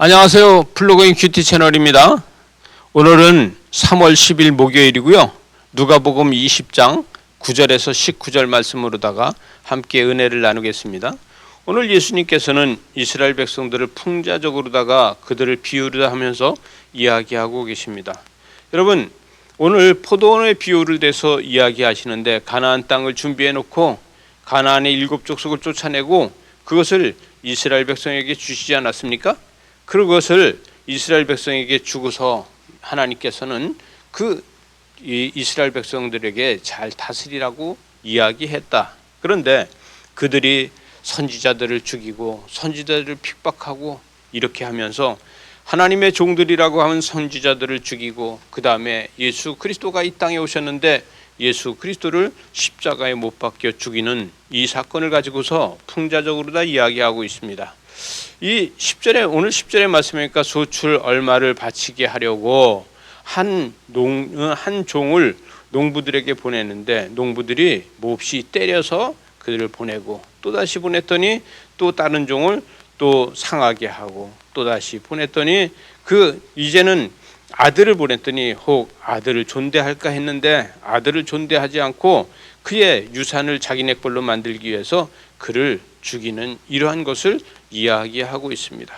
안녕하세요. 플로그인 큐티 채널입니다. 오늘은 3월 10일 목요일이고요. 누가복음 20장 9절에서 19절 말씀으로다가 함께 은혜를 나누겠습니다. 오늘 예수님께서는 이스라엘 백성들을 풍자적으로다가 그들을 비유를 하면서 이야기하고 계십니다. 여러분, 오늘 포도원의 비유를 대서 이야기하시는데 가나안 땅을 준비해 놓고 가나안의 일곱 족속을 쫓아내고 그것을 이스라엘 백성에게 주시지 않았습니까? 그것을 이스라엘 백성에게 주고서 하나님께서는 그 이스라엘 백성들에게 잘 다스리라고 이야기했다. 그런데 그들이 선지자들을 죽이고 선지자들을 핍박하고 이렇게 하면서 하나님의 종들이라고 하는 선지자들을 죽이고 그 다음에 예수 그리스도가 이 땅에 오셨는데 예수 그리스도를 십자가에 못 박혀 죽이는 이 사건을 가지고서 풍자적으로 다 이야기하고 있습니다. 이 10절에 오늘 10절의 말씀이니까 소출 얼마를 바치게 하려고 한 농 한 종을 농부들에게 보냈는데 농부들이 몹시 때려서 그들을 보내고 또 다시 보냈더니 또 다른 종을 또 상하게 하고 또 다시 보냈더니 그 이제는 아들을 보냈더니 혹 아들을 존대할까 했는데 아들을 존대하지 않고 그의 유산을 자기네 걸로 만들기 위해서 그를 죽이는 이러한 것을 이야기하고 있습니다.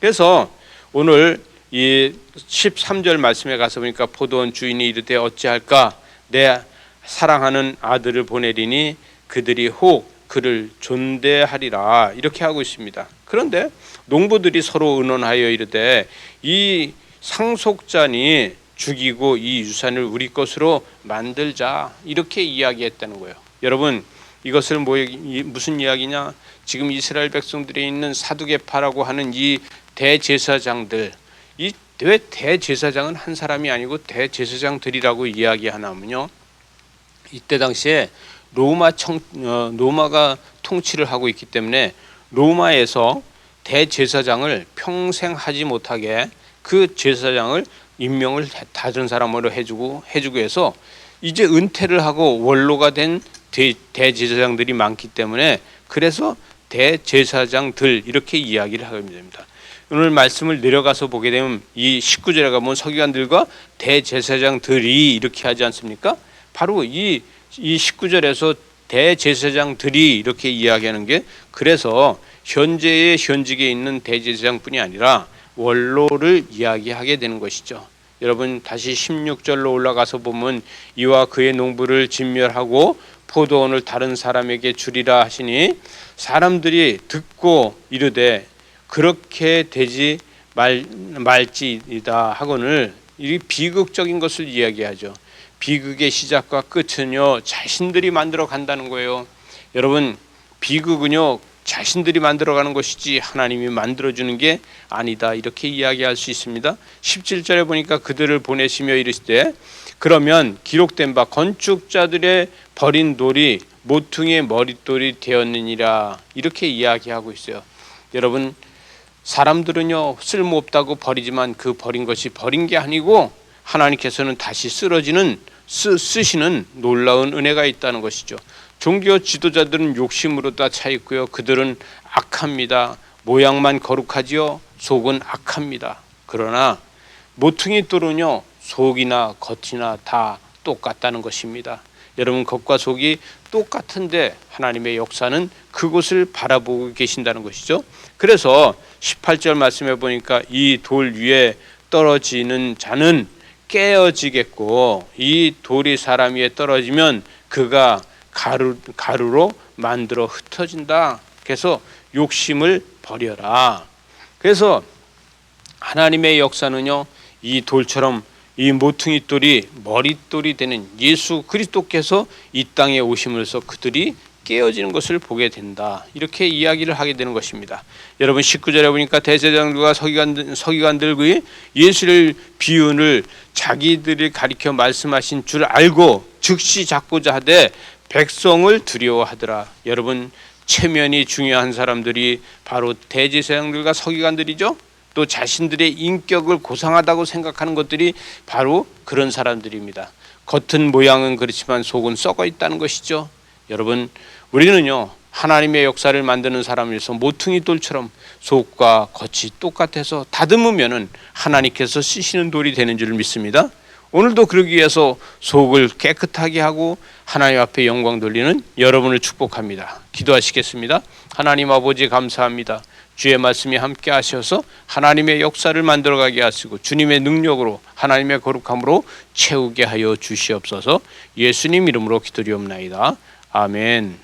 그래서 오늘 이 13절 말씀에 가서 보니까 포도원 주인이 이르되 어찌할까 내 사랑하는 아들을 보내리니 그들이 혹 그를 존대하리라 이렇게 하고 있습니다. 그런데 농부들이 서로 의논하여 이르되 이 상속자니 죽이고 이 유산을 우리 것으로 만들자 이렇게 이야기했다는 거예요. 여러분 이것을 뭐 무슨 이야기냐? 지금 이스라엘 백성들이 있는 사두개파라고 하는 이 대제사장들 이 왜 대제사장은 한 사람이 아니고 대제사장들이라고 이야기하냐면요. 이때 당시에 로마 청 어, 로마가 통치를 하고 있기 때문에 로마에서 대제사장을 평생 하지 못하게 그 제사장을 임명을 다른 사람으로 해주고 해주고 해서 이제 은퇴를 하고 원로가 된 대제사장들이 많기 때문에 그래서 대제사장들 이렇게 이야기를 하게 됩니다. 오늘 말씀을 내려가서 보게 되면 이 19절에 가면 서기관들과 대제사장들이 이렇게 하지 않습니까? 바로 이, 이 19절에서 대제사장들이 이렇게 이야기하는 게 그래서 현재의 현직에 있는 대제사장뿐이 아니라 원로를 이야기하게 되는 것이죠. 여러분 다시 16절로 올라가서 보면 이와 그의 농부를 진멸하고 포도원을 다른 사람에게 주리라 하시니 사람들이 듣고 이르되 그렇게 되지 말 말지이다 하거늘 이 비극적인 것을 이야기하죠. 비극의 시작과 끝은요 자신들이 만들어 간다는 거예요. 여러분 비극은요 자신들이 만들어가는 것이지 하나님이 만들어주는 게 아니다 이렇게 이야기할 수 있습니다. 17절에 보니까 그들을 보내시며 이르시되 그러면 기록된 바 건축자들의 버린 돌이 모퉁이의 머릿돌이 되었느니라 이렇게 이야기하고 있어요. 여러분 사람들은요 쓸모없다고 버리지만 그 버린 것이 버린 게 아니고 하나님께서는 다시 쓰러지는 쓰, 쓰시는 놀라운 은혜가 있다는 것이죠. 종교 지도자들은 욕심으로 다 차 있고요. 그들은 악합니다. 모양만 거룩하지요. 속은 악합니다. 그러나 모퉁이 돌은요. 속이나 겉이나 다 똑같다는 것입니다. 여러분 겉과 속이 똑같은데 하나님의 역사는 그곳을 바라보고 계신다는 것이죠. 그래서 18절 말씀해 보니까 이 돌 위에 떨어지는 자는 깨어지겠고 이 돌이 사람 위에 떨어지면 그가 가루 가루로 만들어 흩어진다. 그래서 욕심을 버려라. 그래서 하나님의 역사는요 이 돌처럼 이 모퉁이 돌이 머릿돌이 되는 예수 그리스도께서 이 땅에 오심으로써 그들이 깨어지는 것을 보게 된다. 이렇게 이야기를 하게 되는 것입니다. 여러분 19절에 보니까 대제장들과 서기관들, 서기관들의 예수를 비유를 자기들이 가리켜 말씀하신 줄 알고 즉시 잡고자 하되 백성을 두려워하더라. 여러분 체면이 중요한 사람들이 바로 대제사장들과 서기관들이죠. 또 자신들의 인격을 고상하다고 생각하는 것들이 바로 그런 사람들입니다. 겉은 모양은 그렇지만 속은 썩어 있다는 것이죠. 여러분 우리는요 하나님의 역사를 만드는 사람에서 모퉁이 돌처럼 속과 겉이 똑같아서 다듬으면은 하나님께서 쓰시는 돌이 되는 줄 믿습니다. 오늘도 그러기 위해서 속을 깨끗하게 하고 하나님 앞에 영광 돌리는 여러분을 축복합니다. 기도하시겠습니다. 하나님 아버지 감사합니다. 주의 말씀이 함께 하셔서 하나님의 역사를 만들어가게 하시고 주님의 능력으로 하나님의 거룩함으로 채우게 하여 주시옵소서 예수님 이름으로 기도리옵나이다. 아멘.